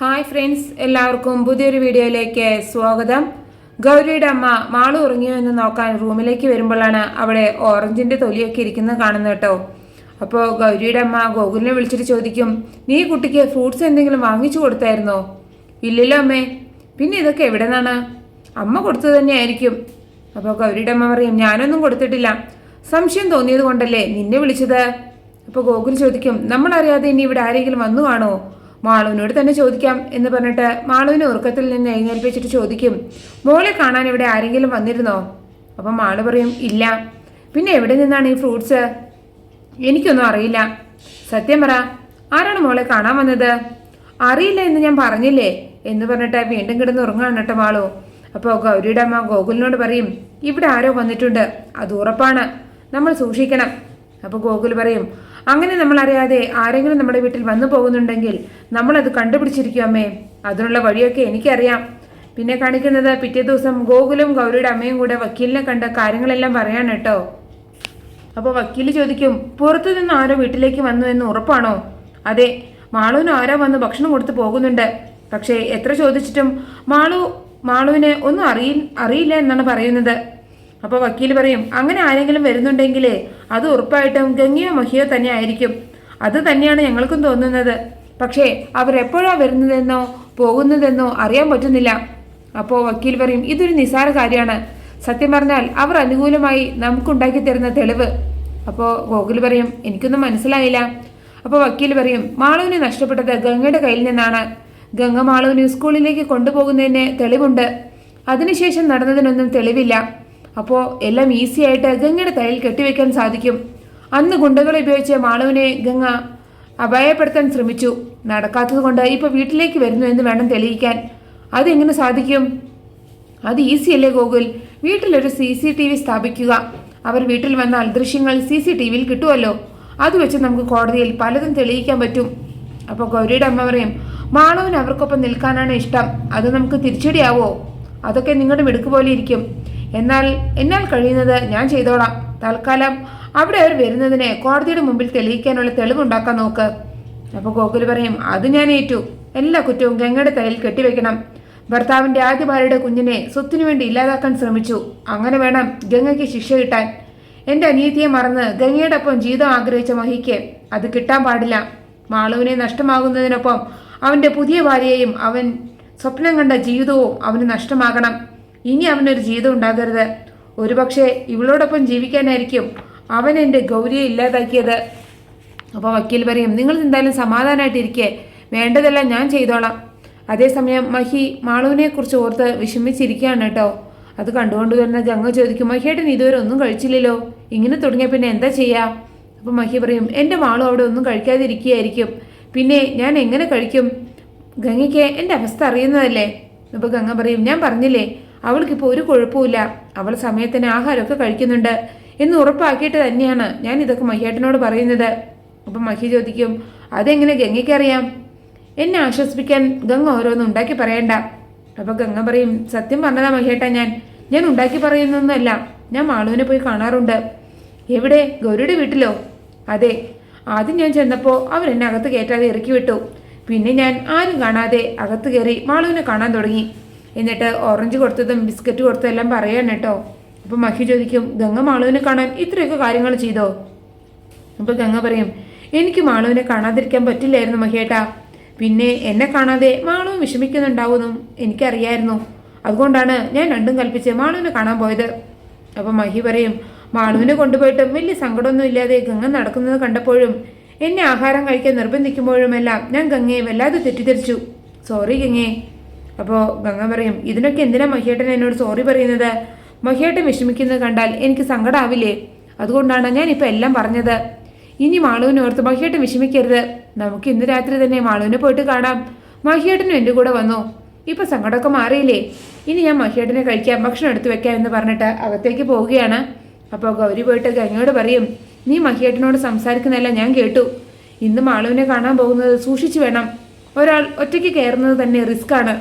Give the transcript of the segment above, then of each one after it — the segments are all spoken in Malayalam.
ഹായ് ഫ്രണ്ട്സ് എല്ലാവർക്കും പുതിയൊരു വീഡിയോയിലേക്ക് സ്വാഗതം. ഗൗരിയുടെ അമ്മ മാളു ഉറങ്ങിയോ എന്ന് നോക്കാൻ റൂമിലേക്ക് വരുമ്പോഴാണ് അവിടെ ഓറഞ്ചിന്റെ തൊലിയൊക്കെ ഇരിക്കുന്നത് കാണുന്നത് കേട്ടോ. അപ്പോൾ ഗൗരിയുടെ അമ്മ ഗോകുലിനെ വിളിച്ചിട്ട് ചോദിക്കും നീ കുട്ടിക്ക് ഫ്രൂട്ട്സ് എന്തെങ്കിലും വാങ്ങിച്ചു കൊടുത്തായിരുന്നോ? ഇല്ലല്ലോ അമ്മേ. പിന്നെ ഇതൊക്കെ എവിടെ നിന്നാണ് അമ്മ കൊടുത്തത് തന്നെയായിരിക്കും. അപ്പോൾ ഗൗരിയുടെ അമ്മ പറയും ഞാനൊന്നും കൊടുത്തിട്ടില്ല. സംശയം തോന്നിയത് കൊണ്ടല്ലേ നിന്നെ വിളിച്ചത്? അപ്പോൾ ഗോകുൽ ചോദിക്കും നമ്മളറിയാതെ ഇനി ഇവിടെ ആരെങ്കിലും വന്നു കാണോ മാളുവിനോട് തന്നെ ചോദിക്കാം എന്ന് പറഞ്ഞിട്ട് മാളുവിനെ ഉറക്കത്തിൽ നിന്ന് എഴുന്നേൽപ്പിച്ചിട്ട് ചോദിക്കും മോളെ കാണാൻ ഇവിടെ ആരെങ്കിലും വന്നിരുന്നോ? അപ്പം മാളു പറയും ഇല്ല. പിന്നെ എവിടെ നിന്നാണ് ഈ ഫ്രൂട്ട്സ്? എനിക്കൊന്നും അറിയില്ല. സത്യം പറ ആരാണ് മോളെ കാണാൻ വന്നത്? അറിയില്ല എന്ന് ഞാൻ പറഞ്ഞില്ലേ? എന്ന് പറഞ്ഞിട്ട് വീണ്ടും കിടന്ന് ഉറങ്ങാണ് കേട്ടോ മാളു. അപ്പോൾ ഗൗരിയുടെ അമ്മ ഗോകുലിനോട് പറയും ഇവിടെ ആരോ വന്നിട്ടുണ്ട് അത് ഉറപ്പാണ് നമ്മൾ സൂക്ഷിക്കണം. അപ്പോൾ ഗോകുൽ പറയും അങ്ങനെ നമ്മൾ അറിയാതെ ആരെങ്കിലും നമ്മുടെ വീട്ടിൽ വന്നു പോകുന്നുണ്ടെങ്കിൽ നമ്മളത് കണ്ടുപിടിച്ചിരിക്കും അമ്മേ. അതിനുള്ള വഴിയൊക്കെ എനിക്കറിയാം. പിന്നെ കാണിക്കുന്നത് പിറ്റേ ദിവസം ഗോകുലും ഗൗരിയുടെ അമ്മയും കൂടെ വക്കീലിനെ കണ്ട കാര്യങ്ങളെല്ലാം പറയാൻ കേട്ടോ. അപ്പോൾ വക്കീൽ ചോദിക്കും പുറത്തു നിന്ന് ആരോ വീട്ടിലേക്ക് വന്നു എന്ന് ഉറപ്പാണോ? അതെ മാളുവിന് ആരോ വന്ന് ഭക്ഷണം കൊടുത്ത് പോകുന്നുണ്ട്. പക്ഷേ എത്ര ചോദിച്ചിട്ടും മാളു മാളുവിനെ ഒന്നും അറിയി അറിയില്ല എന്നാണ് പറയുന്നത്. അപ്പോൾ വക്കീൽ പറയും അങ്ങനെ ആരെങ്കിലും വരുന്നുണ്ടെങ്കിൽ അത് ഉറപ്പായിട്ടും ഗംഗയോ മഹിയോ തന്നെ ആയിരിക്കും. അത് തന്നെയാണ് ഞങ്ങൾക്കും തോന്നുന്നത്. പക്ഷേ അവരെപ്പോഴാണ് വരുന്നതെന്നോ പോകുന്നതെന്നോ അറിയാൻ പറ്റുന്നില്ല. അപ്പോൾ വക്കീൽ പറയും ഇതൊരു നിസാര കാര്യമാണ്. സത്യം പറഞ്ഞാൽ അവർ അനുകൂലമായി നമുക്കുണ്ടാക്കി തരുന്ന തെളിവ്. അപ്പോൾ ഗോകുൽ പറയും എനിക്കൊന്നും മനസ്സിലായില്ല. അപ്പോൾ വക്കീൽ പറയും മാളുവിനെ നഷ്ടപ്പെട്ടത് ഗംഗയുടെ കയ്യിൽ നിന്നാണ്. ഗംഗ മാളുവിനെ സ്കൂളിലേക്ക് കൊണ്ടുപോകുന്നതിന് തെളിവുണ്ട്. അതിനുശേഷം നടന്നതിനൊന്നും തെളിവില്ല. അപ്പോൾ എല്ലാം ഈസി ആയിട്ട് ഗംഗയുടെ തലയിൽ കെട്ടിവെക്കാൻ സാധിക്കും. അന്ന് ഗുണ്ടകളെ ഉപയോഗിച്ച് മാളുവിനെ ഗംഗ അപായപ്പെടുത്താൻ ശ്രമിച്ചു. നടക്കാത്തത് കൊണ്ട് ഇപ്പോൾ വീട്ടിലേക്ക് വരുന്നു എന്ന് വേണം തെളിയിക്കാൻ. അതെങ്ങനെ സാധിക്കും? അത് ഈസിയല്ലേ ഗോകുൽ? വീട്ടിലൊരു സി സി ടി വി സ്ഥാപിക്കുക. അവർ വീട്ടിൽ വന്ന അദൃശ്യങ്ങൾ സി സി ടി വിയിൽ കിട്ടുമല്ലോ അത് വെച്ച് നമുക്ക് കോടതിയിൽ പലതും തെളിയിക്കാൻ പറ്റും. അപ്പോൾ ഗൗരിയുടെ അമ്മ പറയും മാളവിന് അവർക്കൊപ്പം നിൽക്കാനാണ് ഇഷ്ടം. അത് നമുക്ക് തിരിച്ചടിയാവോ? അതൊക്കെ നിങ്ങളുടെ മിടുക്ക് പോലെ ഇരിക്കും. എന്നാൽ എന്നാൽ കഴിയുന്നത് ഞാൻ ചെയ്തോളാം. തൽക്കാലം അവിടെ അവർ വരുന്നതിനെ കോടതിയുടെ മുമ്പിൽ തെളിയിക്കാനുള്ള തെളിവുണ്ടാക്കാൻ നോക്ക്. അപ്പോൾ ഗോകുൽ പറയും അത് ഞാൻ ഏറ്റു. എല്ലാ കുറ്റവും ഗംഗയുടെ തലയിൽ കെട്ടിവെക്കണം. ഭർത്താവിന്റെ ആദ്യ ഭാര്യയുടെ കുഞ്ഞിനെ സ്വത്തിനു വേണ്ടി ഇല്ലാതാക്കാൻ ശ്രമിച്ചു. അങ്ങനെ വേണം ഗംഗയ്ക്ക് ശിക്ഷ കിട്ടാൻ. എന്റെ അനിയത്തിയെ മറന്ന് ഗംഗയുടെ ഒപ്പം ജീവിതം ആഗ്രഹിച്ച മഹിക്ക് അത് കിട്ടാൻ പാടില്ല. മാളുവിനെ നഷ്ടമാകുന്നതിനൊപ്പം അവന്റെ പുതിയ ഭാര്യയെയും അവൻ സ്വപ്നം കണ്ട ജീവിതവും അവന് നഷ്ടമാകണം. ഇനി അവനൊരു ജീവിതം ഉണ്ടാകരുത്. ഒരുപക്ഷെ ഇവളോടൊപ്പം ജീവിക്കാനായിരിക്കും അവൻ എന്റെ ഗൗരിയെ ഇല്ലാതാക്കിയത്. അപ്പോൾ വക്കീൽ പറയും നിങ്ങൾ എന്തായാലും സമാധാനമായിട്ടിരിക്കെ വേണ്ടതെല്ലാം ഞാൻ ചെയ്തോളാം. അതേസമയം മഹി മാളുവിനെ കുറിച്ച് ഓർത്ത് വിഷമിച്ചിരിക്കുകയാണ് കേട്ടോ. അത് കണ്ടുകൊണ്ട് വരുന്ന ഗംഗ ചോദിക്കും മഹിയേട്ടൻ ഇതുവരെ ഒന്നും കഴിച്ചില്ലല്ലോ? ഇങ്ങനെ തുടങ്ങിയ പിന്നെ എന്താ ചെയ്യുക അപ്പോൾ മഹി പറയും എന്റെ മാളു അവിടെ ഒന്നും കഴിക്കാതിരിക്കുകയായിരിക്കും. പിന്നെ ഞാൻ എങ്ങനെ കഴിക്കും? ഗംഗയ്ക്ക് എന്റെ അവസ്ഥ അറിയുന്നതല്ലേ? അപ്പോൾ ഗംഗ പറയും ഞാൻ പറഞ്ഞില്ലേ അവൾക്കിപ്പോൾ ഒരു കുഴപ്പമില്ല അവൾ സമയത്തിന് ആഹാരമൊക്കെ കഴിക്കുന്നുണ്ട്. എന്ന് ഉറപ്പാക്കിയിട്ട് തന്നെയാണ് ഞാൻ ഇതൊക്കെ മഹിയേട്ടനോട് പറയുന്നത്. അപ്പം മഹി ചോദിക്കും അതെങ്ങനെ ഗംഗയ്ക്കറിയാം എന്നെ ആശ്വസിപ്പിക്കാൻ ഗംഗ ഓരോന്നും ഉണ്ടാക്കി പറയണ്ട. അപ്പോൾ ഗംഗ പറയും സത്യം പറഞ്ഞതാ മഹിയേട്ട ഞാൻ. ഞാൻ ഉണ്ടാക്കി പറയുന്നൊന്നുമല്ല. ഞാൻ മാളുവിനെ പോയി കാണാറുണ്ട്. എവിടെ? ഗൗരിയുടെ വീട്ടിലോ? അതെ. ആദ്യം ഞാൻ ചെന്നപ്പോൾ അവരെന്നെ അകത്ത് കയറ്റാതെ ഇറക്കി വിട്ടു. പിന്നെ ഞാൻ ആരും കാണാതെ അകത്ത് കയറി മാളുവിനെ കാണാൻ തുടങ്ങി. എന്നിട്ട് ഓറഞ്ച് കൊടുത്തതും ബിസ്ക്കറ്റ് കൊടുത്തതും എല്ലാം പറയാണ് കേട്ടോ. അപ്പോൾ മഹി ചോദിക്കും ഗംഗ മാളുവിനെ കാണാൻ ഇത്രയൊക്കെ കാര്യങ്ങൾ ചെയ്തോ? അപ്പോൾ ഗംഗ പറയും എനിക്ക് മാളുവിനെ കാണാതിരിക്കാൻ പറ്റില്ലായിരുന്നു മഹിയേട്ടാ. പിന്നെ എന്നെ കാണാതെ മാളുവും വിഷമിക്കുന്നുണ്ടാവുമെന്നും എനിക്കറിയായിരുന്നു. അതുകൊണ്ടാണ് ഞാൻ രണ്ടും കൽപ്പിച്ച് മാളുവിനെ കാണാൻ പോയത്. അപ്പോൾ മഹി പറയും മാളുവിനെ കൊണ്ടുപോയിട്ടും വലിയ സങ്കടമൊന്നും ഇല്ലാതെ ഗംഗ നടക്കുന്നത് കണ്ടപ്പോഴും എന്നെ ആഹാരം കഴിക്കാൻ നിർബന്ധിക്കുമ്പോഴുമെല്ലാം ഞാൻ ഗംഗയെ വല്ലാതെ തെറ്റിദ്ധരിച്ചു. സോറി ഗംഗേ. അപ്പോൾ ഗംഗ പറയും ഇതിനൊക്കെ എന്തിനാ മഹിയേട്ടൻ എന്നോട് സോറി പറയുന്നത്? മഹിയേട്ടൻ വിഷമിക്കുന്നത് കണ്ടാൽ എനിക്ക് സങ്കടമാവില്ലേ അതുകൊണ്ടാണ് ഞാനിപ്പോൾ എല്ലാം പറഞ്ഞത്. ഇനി മാളുവിനെ ഓർത്ത് മഹിയേട്ടൻ വിഷമിക്കരുത്. നമുക്ക് ഇന്ന് രാത്രി തന്നെ മാളുവിനെ പോയിട്ട് കാണാം. മഹിയേട്ടനും എന്റെ കൂടെ വന്നു. ഇപ്പം സങ്കടമൊക്കെ മാറിയില്ലേ? ഇനി ഞാൻ മഹിയേട്ടനെ കഴിക്കാം ഭക്ഷണം എടുത്തു വെക്കാം എന്ന് പറഞ്ഞിട്ട് അകത്തേക്ക് പോവുകയാണ്. അപ്പോൾ ഗൗരി പോയിട്ട് ഗംഗയോട് പറയും നീ മഹിയേട്ടനോട് സംസാരിക്കുന്നതല്ല ഞാൻ കേട്ടു. ഇന്ന് മാളുവിനെ കാണാൻ പോകുന്നത് സൂക്ഷിച്ചു വേണം. ഒരാൾ ഒറ്റയ്ക്ക് കയറുന്നത് തന്നെ റിസ്ക്കാണ്.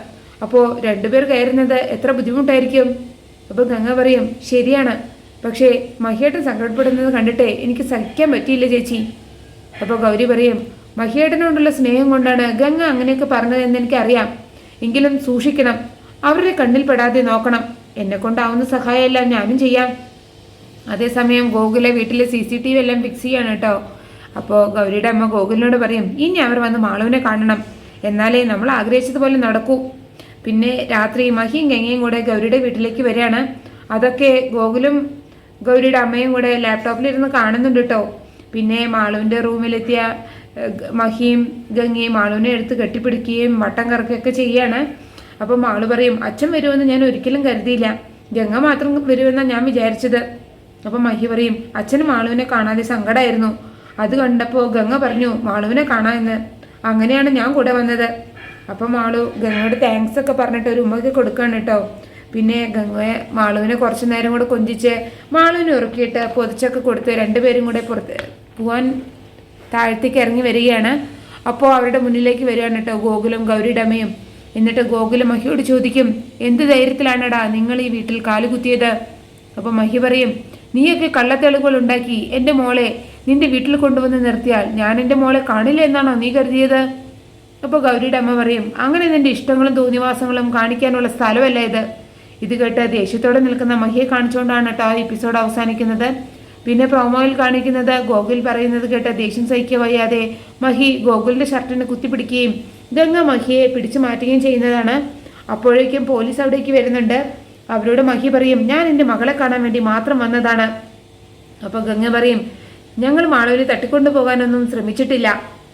അപ്പോൾ രണ്ടുപേർ കയറുന്നത് എത്ര ബുദ്ധിമുട്ടായിരിക്കും? അപ്പോൾ ഗംഗ പറയും ശരിയാണ്. പക്ഷേ മഹിയേട്ടൻ സങ്കടപ്പെടുന്നത് കണ്ടിട്ടേ എനിക്ക് സഹിക്കാൻ പറ്റിയില്ല ചേച്ചി. അപ്പോൾ ഗൗരി പറയും മഹിയേട്ടനോടുള്ള സ്നേഹം കൊണ്ടാണ് ഗംഗ അങ്ങനെയൊക്കെ പറഞ്ഞതെന്ന് എനിക്കറിയാം. എങ്കിലും സൂക്ഷിക്കണം. അവരുടെ കണ്ണിൽ പെടാതെ നോക്കണം. എന്നെ കൊണ്ടാവുന്ന സഹായമെല്ലാം ഞാനും ചെയ്യാം. അതേസമയം ഗോകുലെ വീട്ടിലെ സി സി ടി വി എല്ലാം ഫിക്സ് ചെയ്യാണ് കേട്ടോ. അപ്പോൾ ഗൗരിയുടെ അമ്മ ഗോകുലിനോട് പറയും ഇനി അവർ വന്ന് മാളുവിനെ കാണണം. എന്നാലേ നമ്മൾ ആഗ്രഹിച്ചതുപോലെ നടക്കൂ. പിന്നെ രാത്രി മഹിയും ഗംഗയും കൂടെ ഗൗരിയുടെ വീട്ടിലേക്ക് വരികയാണ്. അതൊക്കെ ഗോകുലും ഗൗരിയുടെ അമ്മയും കൂടെ ലാപ്ടോപ്പിലിരുന്ന് കാണുന്നുണ്ട് കേട്ടോ പിന്നെ മാളുവിന്റെ റൂമിലെത്തിയ മഹിയും ഗംഗയും മാളുവിനെ എടുത്ത് കെട്ടിപ്പിടിക്കുകയും വട്ടം കറക്കുകയൊക്കെ ചെയ്യാണ് അപ്പോൾ മാളു പറയും അച്ഛൻ വരുമെന്ന് ഞാൻ ഒരിക്കലും കരുതിയില്ല. ഗംഗ മാത്രം വരുമെന്നാണ് ഞാൻ വിചാരിച്ചത്. അപ്പം മഹി പറയും അച്ഛന് മാളുവിനെ കാണാതെ സങ്കടമായിരുന്നു അത് കണ്ടപ്പോൾ ഗംഗ പറഞ്ഞു മാളുവിനെ കാണാമെന്ന് അങ്ങനെയാണ് ഞാൻ കൂടെ വന്നത്. അപ്പം മാളു ഗംഗയോട് താങ്ക്സ് ഒക്കെ പറഞ്ഞിട്ട് ഒരു ഉമ്മക്ക് കൊടുക്കാണ് കേട്ടോ പിന്നെ ഗംഗയെ മാളുവിനെ കുറച്ച് നേരം കൂടെ കൊഞ്ചിച്ച് മാളുവിനെ ഉറക്കിയിട്ട് പൊതിച്ചൊക്കെ കൊടുത്ത് രണ്ടുപേരും കൂടെ പുറത്ത് പോവാൻ താഴത്തേക്ക് ഇറങ്ങി വരികയാണ്. അപ്പോൾ അവരുടെ മുന്നിലേക്ക് വരികയാണ് കേട്ടോ ഗോകുലം ഗൗരിയുടെ എന്നിട്ട് ഗോകുലം മഹിയോട് ചോദിക്കും എന്ത് ധൈര്യത്തിലാണടാ നിങ്ങൾ ഈ വീട്ടിൽ കാലുകുത്തിയത് അപ്പോൾ മഹി പറയും നീയൊക്കെ കള്ളത്തെളിവുകൾ ഉണ്ടാക്കി. എന്റെ മോളെ നിന്റെ വീട്ടിൽ കൊണ്ടുവന്ന് നിർത്തിയാൽ ഞാൻ എന്റെ മോളെ കാണില്ല എന്നാണോ നീ കരുതിയത്? അപ്പോൾ ഗൗരിയുടെ അമ്മ പറയും അങ്ങനെ നിന്റെ ഇഷ്ടങ്ങളും തോന്നിവാസങ്ങളും കാണിക്കാനുള്ള സ്ഥലമല്ല ഇത്? ഇത് കേട്ട് ദേഷ്യത്തോടെ നിൽക്കുന്ന മഹിയെ കാണിച്ചുകൊണ്ടാണ് കേട്ടോ ആ എപ്പിസോഡ് അവസാനിക്കുന്നത്. പിന്നെ പ്രൊമോയിൽ കാണിക്കുന്നത് ഗോകുൽ പറയുന്നത് കേട്ട് ദേഷ്യം സഹിക്കുക വയ്യാതെ മഹി ഗോകുലിന്റെ ഷർട്ടിന് കുത്തിപ്പിടിക്കുകയും ഗംഗ മഹിയെ പിടിച്ചു മാറ്റുകയും ചെയ്യുന്നതാണ്. അപ്പോഴേക്കും പോലീസ് അവിടേക്ക് വരുന്നുണ്ട്. അവരോട് മഹി പറയും ഞാൻ എന്റെ മകളെ കാണാൻ വേണ്ടി മാത്രം വന്നതാണ്. അപ്പോൾ ഗംഗ പറയും ഞങ്ങൾ മാളൂരി തട്ടിക്കൊണ്ടു പോകാനൊന്നും ശ്രമിച്ചിട്ടില്ല.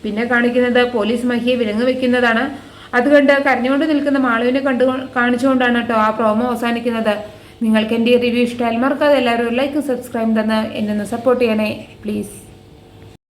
പിന്നെ കാണിക്കുന്നത് പോലീസ് മഹിയെ വിലങ്ങ് വെക്കുന്നതാണ്. അതുകൊണ്ട് കരഞ്ഞുകൊണ്ട് നിൽക്കുന്ന മാളുവിനെ കണ്ടു കാണിച്ചുകൊണ്ടാണ് കേട്ടോ ആ പ്രോമോ അവസാനിക്കുന്നത്. നിങ്ങൾക്ക് എന്റെ റിവ്യൂ ഇഷ്ടമായാൽ മറക്കാതെ എല്ലാവരും ലൈക്കും സബ്സ്ക്രൈബ് തന്ന് എന്നെ സപ്പോർട്ട് ചെയ്യണേ. പ്ലീസ്